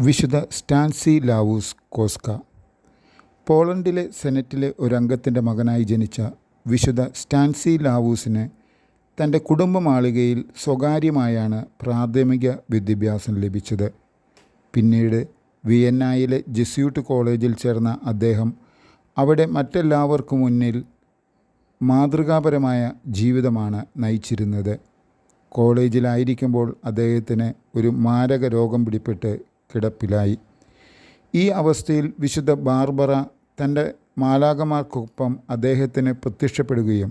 വിശുദ്ധ സ്റ്റാൻസി ലാവൂസ് കോസ്ക പോളണ്ടിലെ സെനറ്റിലെ ഒരംഗത്തിന്റെ മകനായി ജനിച്ച വിശുദ്ധ സ്റ്റാൻസി ലാവൂസിന് തന്റെ കുടുംബമാളികയിൽ സ്വകാര്യമായാണ് പ്രാഥമിക വിദ്യാഭ്യാസം ലഭിച്ചത്. പിന്നീട് വിയന്നായിലെ ജെസ്യൂട്ട് കോളേജിൽ ചേർന്ന അദ്ദേഹം അവിടെ മറ്റെല്ലാവർക്കും മുന്നിൽ മാതൃകാപരമായ ജീവിതമാണ് നയിച്ചിരുന്നത്. കോളേജിലായിരിക്കുമ്പോൾ അദ്ദേഹത്തിന് ഒരു മാരക രോഗം പിടിപെട്ട് കിടപ്പിലായി. ഈ അവസ്ഥയിൽ വിശുദ്ധ ബാർബറ തന്റെ മാലാകമാർക്കൊപ്പം അദ്ദേഹത്തിന് പ്രത്യക്ഷപ്പെടുകയും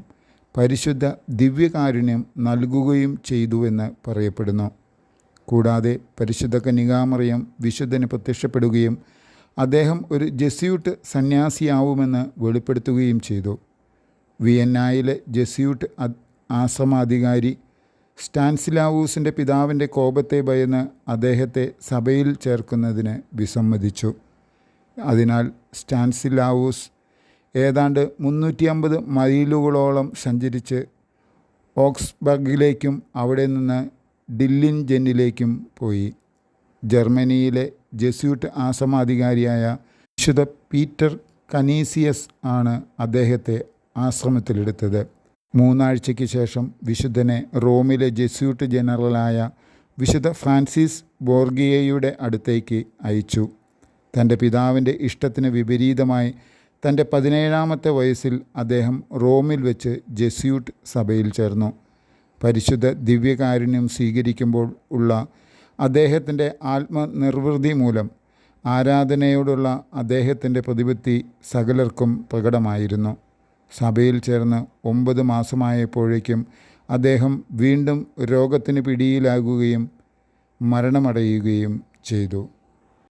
പരിശുദ്ധ ദിവ്യകാരുണ്യം നൽകുകയും ചെയ്തുവെന്ന് പറയപ്പെടുന്നു. കൂടാതെ പരിശുദ്ധ കനികാമറിയം വിശുദ്ധന് പ്രത്യക്ഷപ്പെടുകയും അദ്ദേഹം ഒരു ജെസ്യൂട്ട് സന്യാസിയാവുമെന്ന് വെളിപ്പെടുത്തുകയും ചെയ്തു. വിയന്നായിലെ ജെസ്യൂട്ട് ആശ്രമാധികാരി സ്റ്റാൻസിലാവൂസിന്റെ പിതാവിന്റെ കോപത്തെ ഭയന്ന് അദ്ദേഹത്തെ സഭയിൽ ചേർക്കുന്നതിന് വിസമ്മതിച്ചു. അതിനാൽ സ്റ്റാൻസിലാവൂസ് ഏതാണ്ട് മുന്നൂറ്റി അമ്പത് മൈലുകളോളം സഞ്ചരിച്ച് ഓക്സ്ബർഗിലേക്കും അവിടെ നിന്ന് ഡില്ലിൻജെന്നിലേക്കും പോയി. ജർമ്മനിയിലെ ജെസ്യൂട്ട് ആശ്രമാധികാരിയായ വിശുദ്ധ പീറ്റർ കനീസിയസ് ആണ് അദ്ദേഹത്തെ ആശ്രമത്തിലെടുത്തത്. മൂന്നാഴ്ചയ്ക്ക് ശേഷം വിശുദ്ധനെ റോമിലെ ജെസ്യൂട്ട് ജനറലായ വിശുദ്ധ ഫ്രാൻസിസ് ബോർഗിയയുടെ അടുത്തേക്ക് അയച്ചു. തന്റെ പിതാവിന്റെ ഇഷ്ടത്തിന് വിപരീതമായി തന്റെ പതിനേഴാമത്തെ വയസ്സിൽ അദ്ദേഹം റോമിൽ വെച്ച് ജെസ്യൂട്ട് സഭയിൽ ചേർന്നു. പരിശുദ്ധ ദിവ്യകാരുണ്യം സ്വീകരിക്കുമ്പോൾ ഉള്ള അദ്ദേഹത്തിന്റെ ആത്മനിർവൃതി മൂലം ആരാധനയോടുള്ള അദ്ദേഹത്തിന്റെ പ്രതിപത്തി സകലർക്കും പ്രകടമായിരുന്നു. സഭയിൽ ചേർന്ന് ഒമ്പത് മാസമായപ്പോഴേക്കും അദ്ദേഹം വീണ്ടും രോഗത്തിന് പിടിയിലാകുകയും മരണമടയുകയും ചെയ്തു.